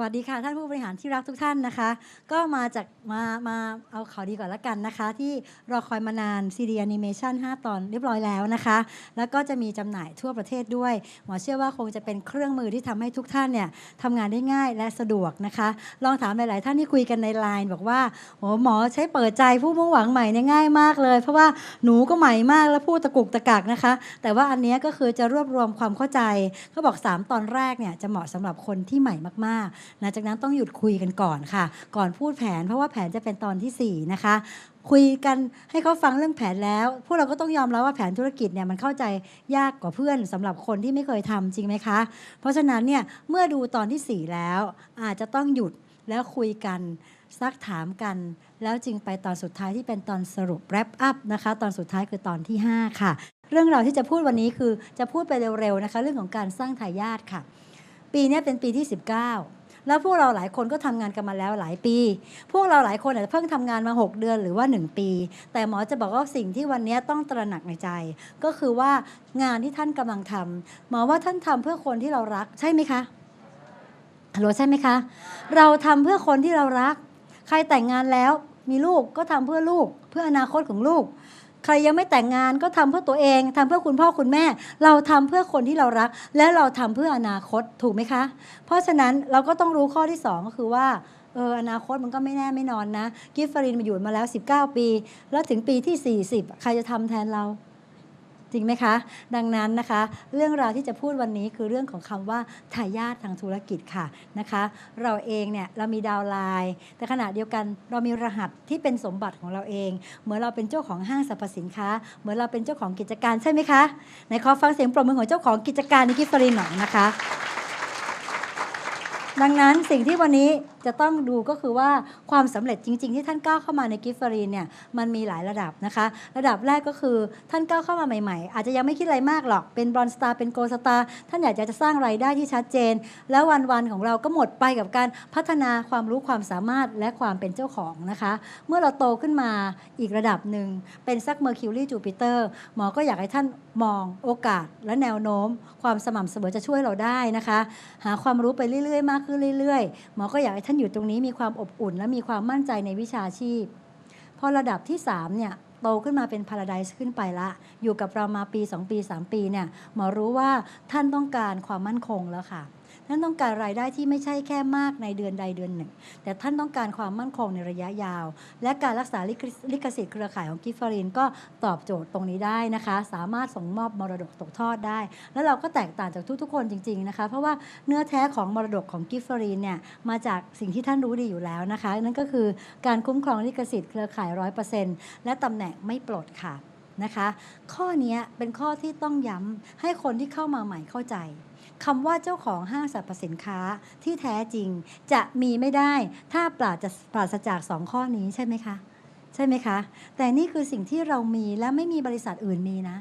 วัสดีค่ะท่านผู้บริหารที่รักทุกท่านนะคะ ก็มาจากมามาเอาข่าวดีก่อนละกันนะคะ ที่รอคอยมานาน CD Animation 5ตอนเรียบร้อยแล้วนะคะ แล้วก็จะมีจำหน่ายทั่วประเทศด้วย หมอเชื่อว่าคงจะเป็นเครื่องมือที่ทำให้ทุกท่านเนี่ยทำงานได้ง่ายและสะดวกนะคะ ลองถามหลาย ๆ ท่านที่คุยกันในไลน์บอกว่าโอ้หมอใช้เปิดใจผู้มุ่งหวังใหม่เนี่ยง่ายมากเลย เพราะว่าหนูก็ใหม่มากแล้วพูดตะกุกตะกักนะคะ แต่ว่าอันนี้ก็คือจะรวบรวมความเข้าใจก็บอก 3 ตอนแรกเนี่ยจะเหมาะสำหรับคนที่ใหม่มากๆหลังจากนั้นต้องหยุดคุยกันก่อนค่ะ ก่อนพูดแผน เพราะว่าแผนจะเป็นตอนทีสี่4นะคะคุยกันให้เขาฟังเรื่องแผนแล้ว พวกเราก็ต้องยอมรับว่าแผนธุรกิจเนี่ยมันเข้าใจยากกว่าเพื่อนสำหรับคนที่ไม่เคยทำจริงไหมคะ เพราะฉะนั้นเนี่ยเมื่อดูตอนที่ 4 แล้ว อาจจะต้องหยุดแล้วคุยกันซักถามกัน แล้วจึงไปตอนสุดท้ายที่เป็นตอนสรุป wrap up นะคะ ตอนสุดท้ายคือตอนที่ 5 ค่ะ เรื่องราวที่จะพูดวันนี้คือจะพูดไปเร็วๆนะคะ เรื่องของการสร้างทายาทค่ะ ปีนี้เป็นปีที่ 19 แล้วพวกเราหลายคนก็ทำงานกันมาแล้วหลายปี พวกเราหลายคนอาจจะเพิ่งทำงานมา 6 เดือนหรือว่า 1 ปี แต่หมอจะบอกว่าสิ่งที่วันนี้ต้องตระหนักในใจ ก็คือว่างานที่ท่านกำลังทำหมอว่าท่านทำเพื่อคนที่เรารักใช่ไหมคะฮัลโหลใช่ไหมคะ เราทำเพื่อคนที่เรารัก ใครแต่งงานแล้วมีลูกก็ทำเพื่อลูก เพื่ออนาคตของลูก ใครยังไม่แต่งงานก็ทำเพื่อตัวเองทำเพื่อคุณพ่อคุณแม่ เราทำเพื่อคนที่เรารัก และเราทำเพื่ออนาคตถูกไหมคะ เพราะฉะนั้นเราก็ต้องรู้ข้อที่ 2 ก็คือว่าเอออนาคตมันก็ไม่แน่ไม่นอนนะ กิฟฟารินมาอยู่มาแล้ว 19 ปี แล้วถึงปีที่ 40 ใครจะทำแทนเรา จริงไหมคะ ดังนั้นนะคะ เรื่องราวที่จะพูดวันนี้คือเรื่องของคำว่าทายาททางธุรกิจค่ะนะคะ เราเองเนี่ยเรามีดาวไลน์ แต่ขณะเดียวกันเรามีรหัสที่เป็นสมบัติของเราเอง เหมือนเราเป็นเจ้าของห้างสรรพสินค้า เหมือนเราเป็นเจ้าของกิจการใช่ไหมคะไหนขอฟังเสียงปรบมือของเจ้าของกิจการในกิฟฟารินหน่อยนะคะ ดังนั้นสิ่งที่วันนี้ จะต้องดูก็คือว่าความสำเร็จจริง ๆ ที่ท่านก้าวเข้ามาในกิฟฟารีนเนี่ยมันมีหลายระดับนะคะ ระดับแรกก็คือท่านก้าวเข้ามาใหม่ ๆ อาจจะยังไม่คิดอะไรมากหรอกเป็นบรอนสตาร์เป็นโกลสตาร์ท่านอยากจะสร้างไรายได้ที่ชัดเจน แล้ววันๆของเราก็หมดไปกับการพัฒนาความรู้ความสามารถและความเป็นเจ้าของนะคะ เมื่อเราโตขึ้นมาอีกระดับหนึ่งเป็นสักเมอร์คิวรีจูปิเตอร์หมอก็อยากให้ท่านมองโอกาสและแนวโน้ม ความสม่ำเสมอจะช่วยเราได้นะคะ หาความรู้ไปเรื่อยๆ มากขึ้นเรื่อยๆ หมอก็อยากให้ท่านอยู่ตรงนี้มีความอบอุ่น และมีความมั่นใจในวิชาชีพ พอระดับที่3เนี่ยโตขึ้นมาเป็นพาราไดซ์ขึ้นไปละ อยู่กับเรามาปี 2 ปี 3 ปีเนี่ยหมอรู้ว่าท่านต้องการความมั่นคงแล้วค่ะ ท่านต้องการรายได้ที่ไม่ใช่แค่มากในเดือนใดเดือนหนึ่ง แต่ท่านต้องการความมั่นคงในระยะยาว และการรักษาลิขสิทธิ์เครือข่ายของกิฟฟารินก็ตอบโจทย์ตรงนี้ได้นะคะ สามารถส่งมอบมรดกตกทอดได้ แล้วเราก็แตกต่างจากทุกๆคนจริง ๆนะคะ เพราะว่าเนื้อแท้ของมรดกของกิฟฟารินเนี่ยมาจากสิ่งที่ท่านรู้ดีอยู่แล้วนะคะ นั่นก็คือการคุ้มครองลิขสิทธิ์เครือข่ายร้อยเปอร์เซ็นต์และตำแหน่งไม่ปลดค่ะนะคะ ข้อนี้เป็นข้อที่ต้องย้ำให้คนที่เข้ามาใหม่เข้าใจ คำว่าเจ้าของห้างสรรพสินค้าที่แท้จริง จะมีไม่ได้ถ้าปราศจากปราศจากสองข้อนี้ใช่ไหมคะใช่ไหมคะ แต่นี่คือสิ่งที่เรามีและไม่มีบริษัทอื่นมีนะ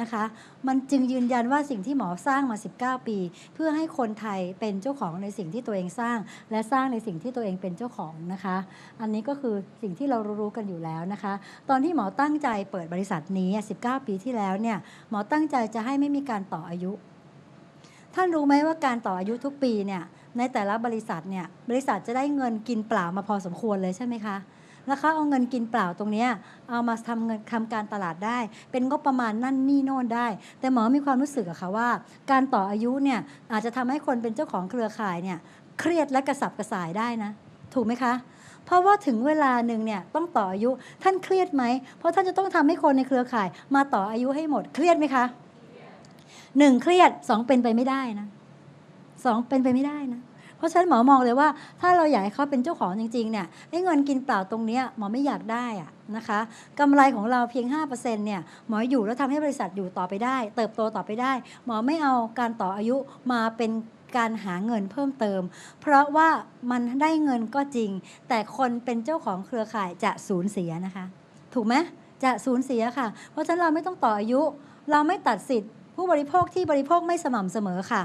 นะคะ มันจึงยืนยันว่าสิ่งที่หมอสร้างมา 19 ปี เพื่อให้คนไทยเป็นเจ้าของในสิ่งที่ตัวเองสร้าง และสร้างในสิ่งที่ตัวเองเป็นเจ้าของนะคะ อันนี้ก็คือสิ่งที่เรารู้กันอยู่แล้วนะคะ ตอนที่หมอตั้งใจเปิดบริษัทนี้ 19 ปีที่แล้วเนี่ยหมอตั้งใจจะให้ไม่มีการต่ออายุ ท่านรู้ไหมว่าการต่ออายุทุกปีเนี่ยในแต่ละบริษัทเนี่ยบริษัทจะได้เงินกินเปล่ามาพอสมควรเลยใช่ไหมคะแล้วเขาเอาเงินกินเปล่าตรงนี้เอามาทำเงินทำการตลาดได้ เป็นงบประมาณนั่นนี่โน่นได้ แต่หมอมีความรู้สึกอะค่ะว่า การต่ออายุเนี่ยอาจจะทำให้คนเป็นเจ้าของเครือข่ายเนี่ยเครียดและกระสับกระส่ายได้นะ ถูกไหมคะ เพราะว่าถึงเวลาหนึ่งเนี่ยต้องต่ออายุท่านเครียดไหมเพราะท่านจะต้องทำให้คนในเครือข่าย มาต่ออายุให้หมดเครียดไหมคะ หนึ่งเครียดสองเป็นไปไม่ได้นะสองเป็นไปไม่ได้นะ เพราะฉะนั้นหมอมองเลยว่า ถ้าเราอยากให้เขาเป็นเจ้าของจริงๆเนี่ยไอ้เงินกินเปล่าตรงเนี้ยหมอไม่อยากได้อะนะคะกำไรของเราเพียง 5%เนี่ยหมออยู่แล้วทำให้บริษัทอยู่ต่อไปได้ เติบโตต่อไปได้ หมอไม่เอาการต่ออายุมาเป็นการหาเงินเพิ่มเติม เพราะว่ามันได้เงินก็จริง แต่คนเป็นเจ้าของเครือข่ายจะสูญเสียนะคะ ถูกไหมจะสูญเสียค่ะ เพราะฉะนั้นเราไม่ต้องต่ออายุ เราไม่ตัดสิทธิ์ ผู้บริโภคที่บริโภคไม่สม่ำเสมอค่ะ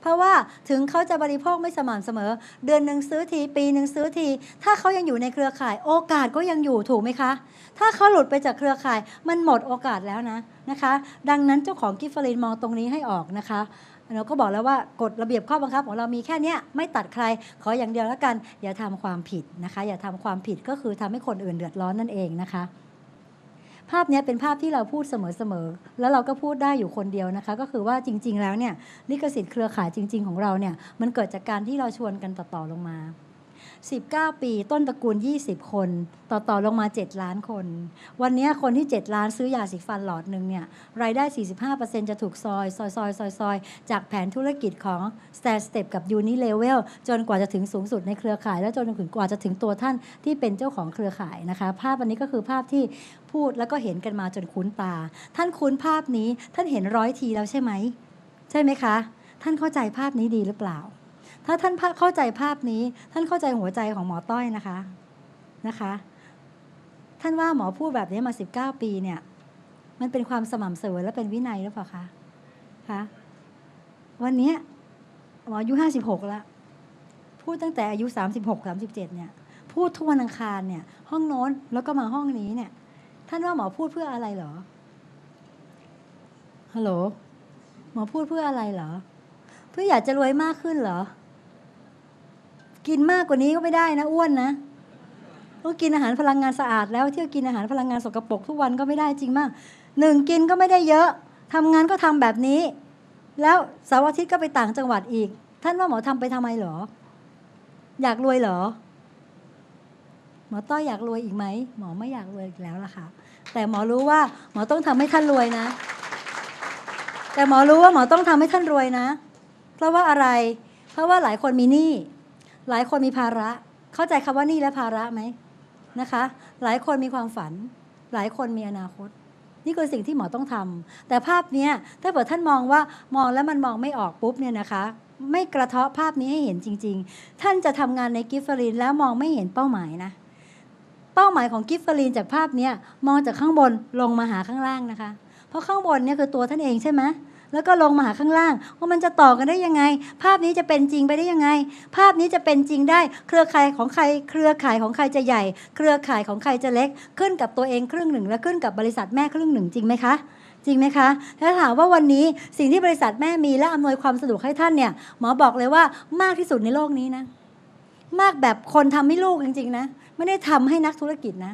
เพราะว่าถึงเขาจะบริโภคไม่สม่ำเสมอ เดือนหนึ่งซื้อทีปีหนึ่งซื้อที ถ้าเขายังอยู่ในเครือข่าย โอกาสก็ยังอยู่ถูกไหมคะ ถ้าเขาหลุดไปจากเครือข่ายมันหมดโอกาสแล้วนะนะคะ ดังนั้นเจ้าของกิฟฟลินมองตรงนี้ให้ออกนะคะเราก็บอกแล้วว่ากฎระเบียบข้อบังคับของเรามีแค่นี้ไม่ตัดใคร ขออย่างเดียวแล้วกัน อย่าทำความผิดนะคะ อย่าทำความผิดก็คือทำให้คนอื่นเดือดร้อนนั่นเองนะคะ ภาพนี้เป็นภาพที่เราพูดเสมอๆ แล้วเราก็พูดได้อยู่คนเดียวนะคะ ก็คือว่าจริง ๆ แล้วเนี่ยลิขสิทธิ์เครือข่ายจริง ๆ ของเราเนี่ยมันเกิดจากการที่เราชวนกันต่อๆลงมา 19 ปี ต้นตระกูล 20 คน ต่อต่อลงมา 7 ล้านคน วันนี้คนที่ 7 ล้านซื้อยาสีฟันหลอดหนึ่งเนี่ยรายได้ 45%จะถูกซอย ซอยซอยซอยซอยจากแผนธุรกิจของ s t a r Step กับ Unilevel จนกว่าจะถึงสูงสุดในเครือข่าย และจนถึงกว่าจะถึงตัวท่านที่เป็นเจ้าของเครือข่ายนะคะ ภาพอันนี้ก็คือภาพที่พูดแล้วก็เห็นกันมาจนคุ้นตา ท่านคุ้นภาพนี้ท่านเห็นร้อยทีแล้วใช่ไหมใช่ไหมคะ ท่านเข้าใจภาพนี้ดีหรือเปล่า ถ้าท่านเข้าใจภาพนี้ ท่านเข้าใจหัวใจของหมอต้อยนะคะนะคะ ท่านว่าหมอพูดแบบนี้มา 19 ปีเนี่ย มันเป็นความสม่ำเสมอและเป็นวินัยหรือเปล่าคะคะวันนี้ยหมออายุ 56 แล้ว พูดตั้งแต่อายุ 36 37 เนี่ย พูดทุกวันอังคารเนี่ย ห้องโน้นแล้วก็มาห้องนี้เนี่ย ท่านว่าหมอพูดเพื่ออะไรเหรอฮัลโหลหมอพูดเพื่ออะไรเหรอ เพื่ออยากจะรวยมากขึ้นเหรอ กินมากกว่านี้ก็ไม่ได้นะอ้วนนะต้องกินอาหารพลังงานสะอาดแล้วเที่ยวกินอาหารพลังงานสกรปรกทุกวันก็ไม่ได้จริงมากหนึ่งกินก็ไม่ได้เยอะทำงานก็ทำแบบนี้ แล้วเสาร์อาทิตย์ก็ไปต่างจังหวัดอีก ท่านว่าหมอทำไปทำไมหรอ อยากรวยหรอ หมอต้อยอยากรวยอีกไหมหมอไม่อยากรวยอีกแล้วล่ะค่ะ แต่หมอรู้ว่าหมอต้องทำให้ท่านรวยนะ แต่หมอรู้ว่าหมอต้องทำให้ท่านรวยนะ เพราะว่าอะไร เพราะว่าหลายคนมีหนี้ หลายคนมีภาระ เข้าใจคำว่านี้และภาระไหมนะคะ หลายคนมีความฝัน หลายคนมีอนาคต นี่คือสิ่งที่หมอต้องทำแต่ภาพนี้ถ้าเกิดท่านมองว่ามองแล้วมันมองไม่ออกปุ๊บเนี่ยนะคะ ไม่กระเทาะภาพนี้ให้เห็นจริง ๆ ท่านจะทำงานในกิฟฟรินแล้วมองไม่เห็นเป้าหมายนะเป้าหมายของกิฟฟรินจากภาพนี้มองจากข้างบนลงมาหาข้างล่างนะคะ เพราะข้างบนเนี่ยคือตัวท่านเองใช่ไหม แล้วก็ลงมาหาข้างล่างว่ามันจะต่อกันได้ยังไง ภาพนี้จะเป็นจริงไปได้ยังไง ภาพนี้จะเป็นจริงได้ เครือข่ายของใคร เครือข่ายของใครจะใหญ่ เครือข่ายของใครจะเล็ก ขึ้นกับตัวเองครึ่งหนึ่ง และขึ้นกับบริษัทแม่ครึ่งหนึ่งจริงไหมคะจริงไหมคะ ถ้าถามว่าวันนี้สิ่งที่บริษัทแม่มีและอำนวยความสะดวกให้ท่านเนี่ย หมอบอกเลยว่ามากที่สุดในโลกนี้นะ มากแบบคนทำให้ลูกจริง ๆ นะ ไม่ได้ทำให้นักธุรกิจนะ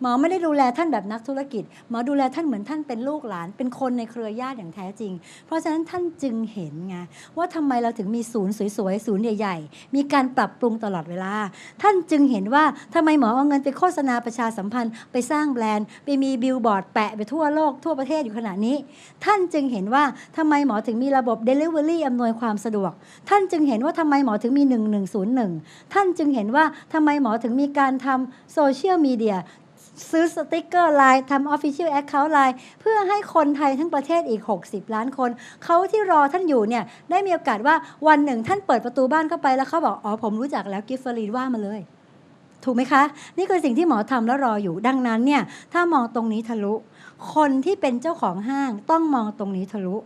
หมอไม่ได้ดูแลท่านแบบนักธุรกิจ หมอดูแลท่านเหมือนท่านเป็นลูกหลาน เป็นคนในเครือญาติอย่างแท้จริง เพราะฉะนั้นท่านจึงเห็นไงว่าทำไมเราถึงมีศูนย์สวยๆ ศูนย์ใหญ่ ๆ มีการปรับปรุงตลอดเวลา ท่านจึงเห็นว่าทำไมหมอเอาเงินไปโฆษณาประชาสัมพันธ์ ไปสร้างแบรนด์ ไปมีบิลบอร์ดแปะไปทั่วโลกทั่วประเทศอยู่ขณะนี้ ท่านจึงเห็นว่าทำไมหมอถึงมีระบบ Delivery อำนวยความสะดวก ท่านจึงเห็นว่าทำไมหมอถึงมี 1101 ท่านจึงเห็นว่าทำไมหมอถึงมีการทำโซเชียลมีเดีย ซื้อสติกเกอร์ไลน์ทำ Official Account ไลน์เพื่อให้คนไทยทั้งประเทศอีก 60 ล้านคน เขาที่รอท่านอยู่เนี่ย ได้มีโอกาสว่าวันหนึ่งท่านเปิดประตูบ้านเข้าไปแล้วเขาบอก อ๋อ ผมรู้จักแล้วกิฟฟรีนว่ามาเลย ถูกไหมคะ นี่คือสิ่งที่หมอทำแล้วรออยู่ดังนั้นเนี่ย ถ้ามองตรงนี้ทะลุ คนที่เป็นเจ้าของห้างต้องมองตรงนี้ทะลุ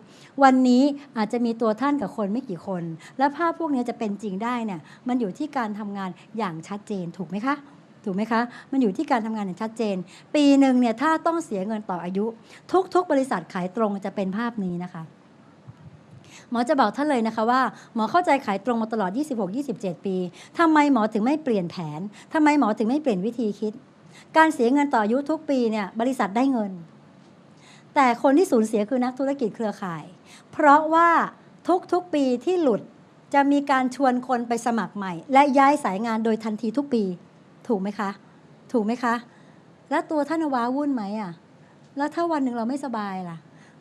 วันนี้อาจจะมีตัวท่านกับคนไม่กี่คน และภาพพวกนี้จะเป็นจริงได้เนี่ยมันอยู่ที่การทำงานอย่างชัดเจนถูกไหมคะ ถูกไหมคะ มันอยู่ที่การทำงานอย่างชัดเจน ปีหนึ่งเนี่ยถ้าต้องเสียเงินต่ออายุ ทุก ๆ บริษัทขายตรงจะเป็นภาพนี้นะคะหมอจะบอกท่านเลยนะคะว่าหมอเข้าใจขายตรงมาตลอด 26-27 ปีทำไมหมอถึงไม่เปลี่ยนแผนทำไมหมอถึงไม่เปลี่ยนวิธีคิด การเสียเงินต่ออายุทุกปีเนี่ยบริษัทได้เงิน แต่คนที่สูญเสียคือนักธุรกิจเครือข่าย เพราะว่าทุกๆปีที่หลุดจะมีการชวนคนไปสมัครใหม่ และย้ายสายงานโดยทันทีทุกปี ถูกไหมคะ ถูกไหมคะ แล้วตัวท่านว้าวุ่นไหมอะ แล้วถ้าวันหนึ่งเราไม่สบายล่ะ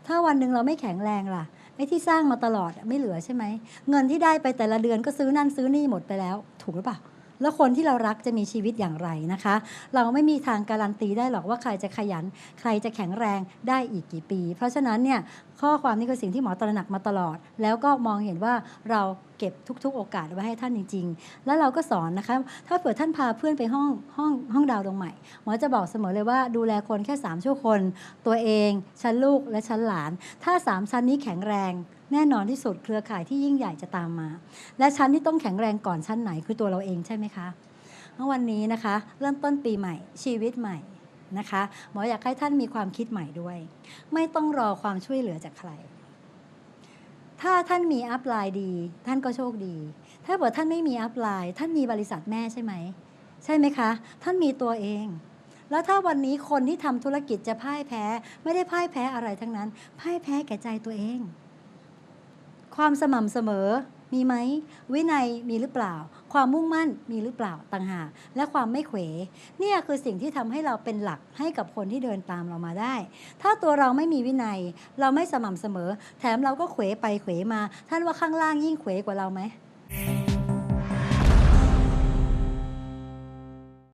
ถ้าวันหนึ่งเราไม่แข็งแรงล่ะไอ้ที่สร้างมาตลอดไม่เหลือใช่ไหม เงินที่ได้ไปแต่ละเดือนก็ซื้อนั่นซื้อนี่หมดไปแล้ว ถูกหรือเปล่า แล้วคนที่เรารักจะมีชีวิตอย่างไรนะคะ เราไม่มีทางการันตีได้หรอกว่าใครจะขยัน ใครจะแข็งแรงได้อีกกี่ปี เพราะฉะนั้นเนี่ยข้อความนี้คือสิ่งที่หมอตระหนักมาตลอด แล้วก็มองเห็นว่าเราเก็บทุก ๆ โอกาสไว้ให้ท่านจริง ๆ แล้วเราก็สอนนะคะ ถ้าเผื่อท่านพาเพื่อนไปห้องห้องห้องดาวดวงใหม่ หมอจะบอกเสมอเลยว่าดูแลคนแค่3ชั่วคน ตัวเอง ชั้นลูกและชั้นหลาน ถ้า 3 ชั้นนี้แข็งแรง แน่นอนที่สุดเครือข่ายที่ยิ่งใหญ่จะตามมา และชั้นที่ต้องแข็งแรงก่อนชั้นไหนคือตัวเราเองใช่ไหมคะเมื่อวันนี้นะคะ เริ่มต้นปีใหม่ชีวิตใหม่นะคะหมออยากให้ท่านมีความคิดใหม่ด้วย ไม่ต้องรอความช่วยเหลือจากใคร ถ้าท่านมีอัพไลน์ดี ท่านก็โชคดี ถ้าเกิดท่านไม่มีอัพไลน์ท่านมีบริษัทแม่ใช่ไหมใช่ไหมคะ ท่านมีตัวเอง แล้วถ้าวันนี้คนที่ทำธุรกิจจะพ่ายแพ้ ไม่ได้พ่ายแพ้อะไรทั้งนั้น พ่ายแพ้แก่ใจตัวเอง ความสม่ำเสมอมีไหม วินัยมีหรือเปล่า ความมุ่งมั่นมีหรือเปล่าต่างหากและความไม่เขวเนี่ยคือสิ่งที่ทำให้เราเป็นหลักให้กับคนที่เดินตามเรามาได้ ถ้าตัวเราไม่มีวินัย เราไม่สม่ำเสมอ แถมเราก็เขวไปเขวมา ท่านว่าข้างล่างยิ่งเขวกว่าเราไหม